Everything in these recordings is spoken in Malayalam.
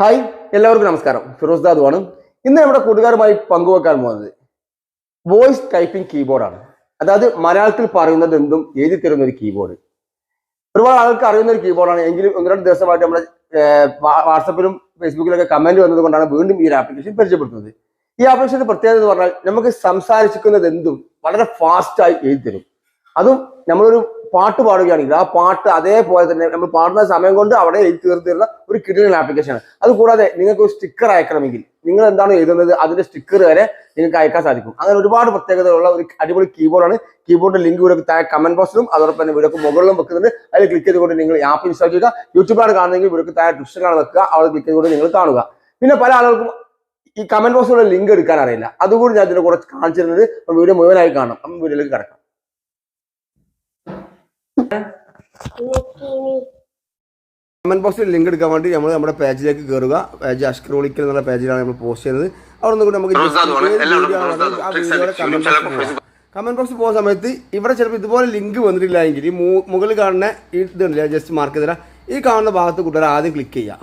ഹായ് എല്ലാവർക്കും നമസ്കാരം. ഫിറോസ് ആണ്. ഇന്ന് നമ്മുടെ കൂട്ടുകാരുമായി പങ്കുവെക്കാൻ പോകുന്നത് വോയിസ് ടൈപ്പിംഗ് കീബോർഡാണ് അതായത് മലയാളത്തിൽ പറയുന്നത് എന്തും എഴുതി തരുന്ന ഒരു കീബോർഡ്. ഒരുപാട് ആൾക്ക് അറിയുന്ന ഒരു കീബോർഡാണ് എങ്കിലും ഒന്ന് രണ്ട് ദിവസമായിട്ട് നമ്മുടെ വാട്സപ്പിലും ഫേസ്ബുക്കിലൊക്കെ കമന്റ് വന്നത് കൊണ്ടാണ് വീണ്ടും ഈ ഒരു ആപ്ലിക്കേഷൻ പരിചയപ്പെടുത്തുന്നത്. ഈ ആപ്ലിക്കേഷന്റെ പ്രത്യേകത എന്ന് പറഞ്ഞാൽ നമുക്ക് സംസാരിക്കുന്നത് എന്തും വളരെ ഫാസ്റ്റായി എഴുതി തരും. അതും നമ്മളൊരു പാട്ട് പാടുകയാണെങ്കിൽ ആ പാട്ട് അതേപോലെ തന്നെ നമ്മൾ പാടുന്ന സമയം കൊണ്ട് അവിടെ എഴുതി തീർത്ത് തരുന്ന ഒരു കിടിലൻ ആപ്ലിക്കേഷനാണ് അതുകൂടാതെ നിങ്ങൾക്ക് ഒരു സ്റ്റിക്കർ അയക്കണമെങ്കിൽ നിങ്ങൾ എന്താണ് എഴുതുന്നത്? അതിന്റെ സ്റ്റിക്കർ വരെ നിങ്ങൾക്ക് അയക്കാൻ സാധിക്കും. അങ്ങനെ ഒരുപാട് പ്രത്യേകതകളുള്ള ഒരു അടിപൊളി കീബോർഡാണ് കീബോർഡിന്റെ ലിങ്ക് ഇവിടെ താഴെ കമന്റ് ബോക്സിലും അതോടൊപ്പം തന്നെ വീഡിയോക്ക് മുകളിലും വെക്കുന്നുണ്ട്. അതിൽ ക്ലിക്ക് ചെയ്തുകൊണ്ട് നിങ്ങൾ ആപ്പ് ഇൻസ്റ്റാൾ ചെയ്യുക. യൂട്യൂബിലാണ് കാണുന്നതെങ്കിൽ വീഡിയോക്ക് താഴെ ഡിസ്ക്രിപ്ഷനാണ് വെക്കുക. അവിടെ ക്ലിക്ക് ചെയ്തുകൊണ്ട് നിങ്ങൾ കാണുക. പിന്നെ പല ആളുകൾക്കും ഈ കമന്റ് ബോക്സിലുള്ള ലിങ്ക് എടുക്കാൻ അറിയില്ല. അതുകൂടി ഞാൻ ഇതിനെ കുറച്ച് കാണിച്ചിരുന്നത് വീഡിയോ മുഴുവനായി കാണണം അപ്പം വീഡിയോയിലേക്ക് കിടക്കാം. കമന്റ് ബോക്സിൽ ലിങ്ക് എടുക്കാൻ വേണ്ടി നമ്മൾ നമ്മുടെ പേജിലേക്ക് കയറുക പേജ് അഷ്ക്രോളിക്കൽ എന്നുള്ള പേജിലാണ് നമ്മൾ പോസ്റ്റ് ചെയ്യുന്നത്. അവിടെ നിന്ന് നമുക്ക് കമന്റ് ബോക്സിൽ പോകുന്ന സമയത്ത് ഇവിടെ ചിലപ്പോൾ ഇതുപോലെ ലിങ്ക് വന്നിട്ടില്ല എങ്കിൽ ഈ മുകളിൽ കാണുന്ന ഈ ഇതുണ്ടല്ലേ ജസ്റ്റ് മാർക്ക് ചെയ്തരാ ഈ കാണുന്ന ഭാഗത്ത് കൂട്ടുകാർ ആദ്യം ക്ലിക്ക് ചെയ്യുക.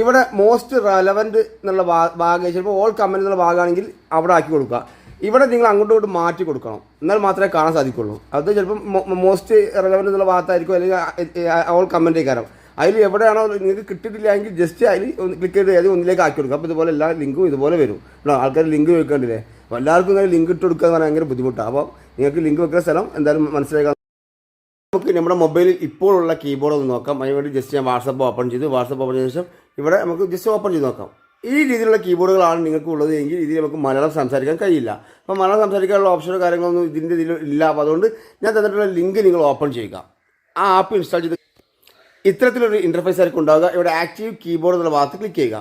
ഇവിടെ മോസ്റ്റ് റെലവന്റ് എന്നുള്ള ഭാഗം ഭാഗം ചിലപ്പോൾ ഓൾ കമന്റ് എന്നുള്ള ഭാഗമാണെങ്കിൽ അവിടെ ആക്കി കൊടുക്കുക. ഇവിടെ നിങ്ങൾ അങ്ങോട്ടും ഇങ്ങോട്ടും മാറ്റി കൊടുക്കണം. എന്നാൽ മാത്രമേ കാണാൻ സാധിക്കുള്ളൂ. അത് ചിലപ്പോൾ മോസ്റ്റ് റെലവന്റ് എന്നുള്ള ഭാഗത്തായിരിക്കും അല്ലെങ്കിൽ ഓൾ കമന്റ് കാരണം അതിൽ എവിടെയാണോ നിങ്ങൾക്ക് കിട്ടിയിട്ടില്ല എങ്കിൽ ജസ്റ്റ് അതിൽ ഒന്ന് ക്ലിക്ക് ചെയ്ത് അത് ഒന്നിലേക്ക് ആക്കി കൊടുക്കുക അപ്പോൾ ഇതുപോലെ എല്ലാ ലിങ്കും ഇതുപോലെ വരും. കേട്ടോ ആൾക്കാർ ലിങ്ക് വെക്കേണ്ടില്ലേ അപ്പോൾ എല്ലാവർക്കും ഇങ്ങനെ ലിങ്ക് ഇട്ട് കൊടുക്കുക എന്ന് പറഞ്ഞാൽ ഭയങ്കര ബുദ്ധിമുട്ടാണ് അപ്പോൾ നിങ്ങൾക്ക് ലിങ്ക് വെക്കുന്ന സ്ഥലം എന്തായാലും മനസ്സിലാക്കാം നമുക്ക് നമ്മുടെ മൊബൈലിൽ ഇപ്പോഴുള്ള കീബോർഡ് ഒന്ന് നോക്കാം. അതിന് വേണ്ടി ജസ്റ്റ് ഞാൻ വാട്സപ്പ് ഓപ്പൺ ചെയ്തു. വാട്സപ്പ് ഓപ്പൺ ചെയ്ത ശേഷം ഇവിടെ നമുക്ക് ജസ്റ്റ് ഓപ്പൺ ചെയ്ത് നോക്കാം. ഈ രീതിയിലുള്ള കീബോർഡുകളാണ് നിങ്ങൾക്ക് ഉള്ളത് എങ്കിൽ ഇതിൽ നമുക്ക് മലയാളം സംസാരിക്കാൻ കഴിയില്ല. അപ്പോൾ മലയാളം സംസാരിക്കാനുള്ള ഓപ്ഷനോ കാര്യങ്ങളൊന്നും ഇതിന്റെ ഇതിൽ ഇല്ല. അപ്പോൾ അതുകൊണ്ട് ഞാൻ തന്നിട്ടുള്ള ലിങ്ക് നിങ്ങൾ ഓപ്പൺ ചെയ്യുക. ആ ആപ്പ് ഇൻസ്റ്റാൾ ചെയ്ത് ഇത്തരത്തിലൊരു ഇന്റർഫേസ് ആയിരിക്കും ഉണ്ടാവുക. ഇവിടെ ആക്റ്റീവ് കീബോർഡ് എന്നുള്ള ഭാഗത്ത് ക്ലിക്ക് ചെയ്യുക.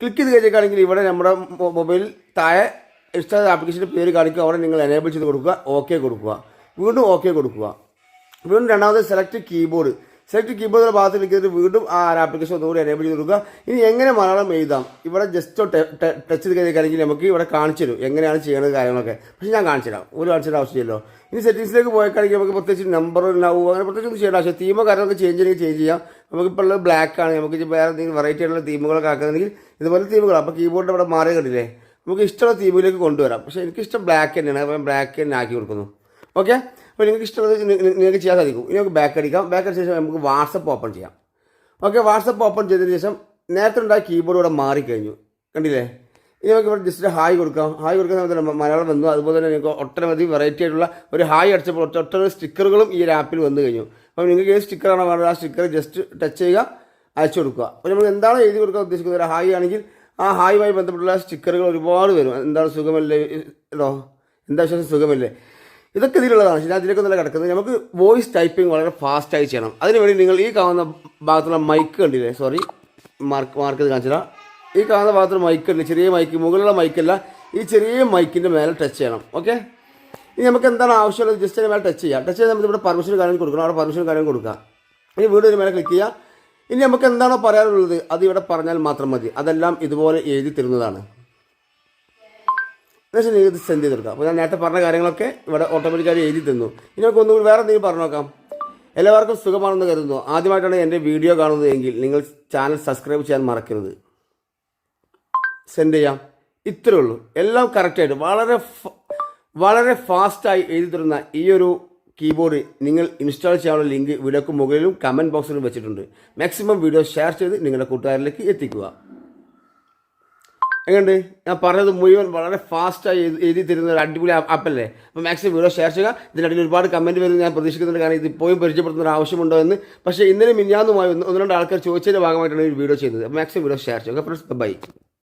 ക്ലിക്ക് ചെയ്ത് കഴിഞ്ഞിട്ടാണെങ്കിൽ ഇവിടെ നമ്മുടെ മൊബൈൽ താഴെ ഇൻസ്റ്റാൾ ആപ്ലിക്കേഷന്റെ പേര് കാണിക്കുക. അവിടെ നിങ്ങൾ എനേബിൾ ചെയ്ത് കൊടുക്കുക. ഓക്കെ കൊടുക്കുക. വീണ്ടും ഓക്കെ കൊടുക്കുക. വീണ്ടും രണ്ടാമത് സെലക്ട് കീബോർഡ് സെലക്ട് കീബോർഡിന്റെ ഭാഗത്ത് ക്ലിക്ക് ചെയ്തിട്ട് വീണ്ടും ആ ആപ്ലിക്കേഷൻ ഒന്നുകൂടി എനേബിൾ ചെയ്ത് കൊടുക്കുക. ഇനി എങ്ങനെ മലയാളം എഴുതാം? ഇവിടെ ജസ്റ്റ് ടച്ച് ചെയ്ത് കഴിഞ്ഞാൽ നമുക്ക് ഇവിടെ കാണിച്ചു തരും. എങ്ങനെയാണ് ചെയ്യുന്നത് കാര്യങ്ങളൊക്കെ. പക്ഷേ ഞാൻ കാണിച്ചു തരാം. ഒരു കാണിച്ചിട്ട് ആവശ്യമില്ലല്ലോ. ഇനി സെറ്റിംഗ്സിലേക്ക് പോയിക്കാണെങ്കിൽ നമുക്ക് പ്രത്യേകിച്ച് നമ്പർ ഉണ്ടാവുക അങ്ങനെ പ്രത്യേകിച്ച് ഒന്നും ചെയ്യേണ്ട ആവശ്യം തീമോ കാര്യങ്ങളൊക്കെ ചേഞ്ച് ചെയ്യണമെങ്കിൽ ചേഞ്ച് ചെയ്യാം. നമുക്കിപ്പോൾ ഉള്ളത് ബ്ലാക്ക് ആണ്. നമുക്ക് വേറെ എന്തെങ്കിലും വെറൈറ്റി ആയിട്ടുള്ള തീമുകളൊക്കെ ആക്കുന്നെങ്കിൽ ഇതുപോലെ തീമുകൾ അപ്പോൾ കീബോർഡ് ഇവിടെ മാറി കണ്ടില്ലേ? നമുക്ക് ഇഷ്ടമുള്ള തീമിലേക്ക് കൊണ്ടുവരാം. പക്ഷേ എനിക്കിഷ്ടം ബ്ലാക്ക് തന്നെയാണ്. അപ്പം ബ്ലാക്ക് തന്നെ ആക്കി കൊടുക്കുന്നു. ഓക്കെ അപ്പോൾ നിങ്ങൾക്ക് ഇഷ്ടമുള്ളത് നിങ്ങൾക്ക് ചെയ്യാൻ സാധിക്കും ഇനി നമുക്ക് ബാക്ക് അടിക്കാം. ബാക്ക് അടിച്ച ശേഷം നമുക്ക് വാട്സപ്പ് ഓപ്പൺ ചെയ്യാം. ഓക്കെ വാട്സപ്പ് ഓപ്പൺ ചെയ്തതിന് ശേഷം നേരത്തെ ഉണ്ടായ കീബോർഡ് ഇവിടെ മാറിക്കഴിഞ്ഞു. കണ്ടില്ലേ? ഇനി നമുക്ക് ഇവിടെ ജസ്റ്റ് ഹായ് കൊടുക്കാം. ഹായ് കൊടുക്കുന്ന സമയത്ത് മലയാളം വന്നു. അതുപോലെ തന്നെ നിങ്ങൾക്ക് ഒട്ടനവധി വെറൈറ്റി ആയിട്ടുള്ള ഒരു ഹായ് അടിച്ചപ്പോൾ ഒട്ടനവധി സ്റ്റിക്കറുകളും ഈ ഒരു ആപ്പിൽ വന്നു കഴിഞ്ഞു. അപ്പോൾ നിങ്ങൾക്ക് ഏത് സ്റ്റിക്കറാണ് വേണ്ടത് ആ സ്റ്റിക്കർ ജസ്റ്റ് ടച്ച് ചെയ്യുക അയച്ചു കൊടുക്കുക. അപ്പോൾ നമ്മൾ എന്താണ് എഴുതി കൊടുക്കാൻ ഉദ്ദേശിക്കുന്നത്? ഒരു ഹായ് ആണെങ്കിൽ ആ ഹായുമായി ബന്ധപ്പെട്ടുള്ള സ്റ്റിക്കറുകൾ ഒരുപാട് വരും. എന്താണ് സുഖമല്ലേ? ഇതോ എന്താ വിശേഷം? സുഖമല്ലേ? ഇതൊക്കെ ഇതിലുള്ളതാണ്. പക്ഷേ ഞാൻ നല്ല കിടക്കുന്നത്. നമുക്ക് വോയിസ് ടൈപ്പിംഗ് വളരെ ഫാസ്റ്റായി ചെയ്യണം. അതിനുവേണ്ടി നിങ്ങൾ ഈ കാണുന്ന ഭാഗത്തുള്ള മൈക്ക് കണ്ടില്ലേ? സോറി മാർക്ക് മാർക്ക് ഇത് കാണിച്ചില്ല ഈ കാണുന്ന ഭാഗത്തുള്ള മൈക്ക് ഉണ്ട് ചെറിയ മൈക്ക് മുകളിലുള്ള മൈക്കല്ല ഈ ചെറിയ മൈക്കിന്റെ മേലെ ടച്ച് ചെയ്യണം. ഓക്കെ ഇനി നമുക്ക് എന്താണ് ആവശ്യമുള്ളത്? ജസ്റ്റ് അതിന് മേലെ ടച്ച് ചെയ്യാം. ടച്ച് ചെയ്ത് നമുക്ക് ഇവിടെ പെർമിഷൻ കാര്യം കൊടുക്കണം. അവിടെ പെർമിഷൻ കാര്യം കൊടുക്കുക ഇനി വീണ്ടും ഒരു മേലെ ക്ലിക്ക് ചെയ്യുക ഇനി നമുക്ക് എന്താണോ പറയാനുള്ളത്? അത് ഇവിടെ പറഞ്ഞാൽ മാത്രം മതി. അതെല്ലാം ഇതുപോലെ എഴുതി തരുന്നതാണ്. എന്നുവെച്ചാൽ നിങ്ങൾക്ക് സെൻഡ് ചെയ്ത് കൊടുക്കാം. അപ്പോൾ ഞാൻ നേരത്തെ പറഞ്ഞ കാര്യങ്ങളൊക്കെ ഇവിടെ ഓട്ടോമാറ്റിക്കായി എഴുതി തന്നു. ഇനി നമുക്ക് ഒന്നുകൂടി വേറെ എന്തെങ്കിലും പറഞ്ഞു നോക്കാം. എല്ലാവർക്കും സുഖമാണെന്ന് കരുതുന്നു. ആദ്യമായിട്ടാണ് എന്റെ വീഡിയോ കാണുന്നത് എങ്കിൽ നിങ്ങൾ ചാനൽ സബ്സ്ക്രൈബ് ചെയ്യാൻ മറക്കരുത്. സെൻഡ് ചെയ്യാം. ഇത്രയേ ഉള്ളൂ. എല്ലാം കറക്റ്റായിട്ട് വളരെ വളരെ ഫാസ്റ്റായി എഴുതി തരുന്ന ഈ ഒരു കീബോർഡ് നിങ്ങൾ ഇൻസ്റ്റാൾ ചെയ്യാനുള്ള ലിങ്ക് വീഡിയോക്ക് മുകളിലും കമന്റ് ബോക്സിലും വെച്ചിട്ടുണ്ട്. മാക്സിമം വീഡിയോ ഷെയർ ചെയ്ത് നിങ്ങളുടെ കൂട്ടുകാരിലേക്ക് എത്തിക്കുക. എങ്ങനെയുണ്ട്? ഞാൻ പറഞ്ഞത് മുഴുവൻ വളരെ ഫാസ്റ്റായി എഴുതി തരുന്ന ഒരു അടിപൊളി ആപ്പല്ലേ അപ്പോൾ മാക്സിമം വീഡിയോ ഷെയർ ചെയ്യുക. ഇതിനിടയിൽ ഒരുപാട് കമന്റ് വരുന്നത് ഞാൻ പ്രതീക്ഷിക്കുന്നുണ്ട്. കാരണം ഇത് ഇപ്പോഴും പരിചയപ്പെടുത്തുന്ന ഒരു ആവശ്യമുണ്ടോ എന്ന്. പക്ഷേ ഇന്നലെ മിഞ്ഞാന്നുമായി ഒന്ന് രണ്ട് ആൾക്കാർ ചോദിച്ചതിന്റെ ഭാഗമായിട്ടാണ് ഈ വീഡിയോ ചെയ്യുന്നത്. അപ്പോൾ മാക്സിമം വീഡിയോ ഷെയർ ചെയ്യുക. Friends bye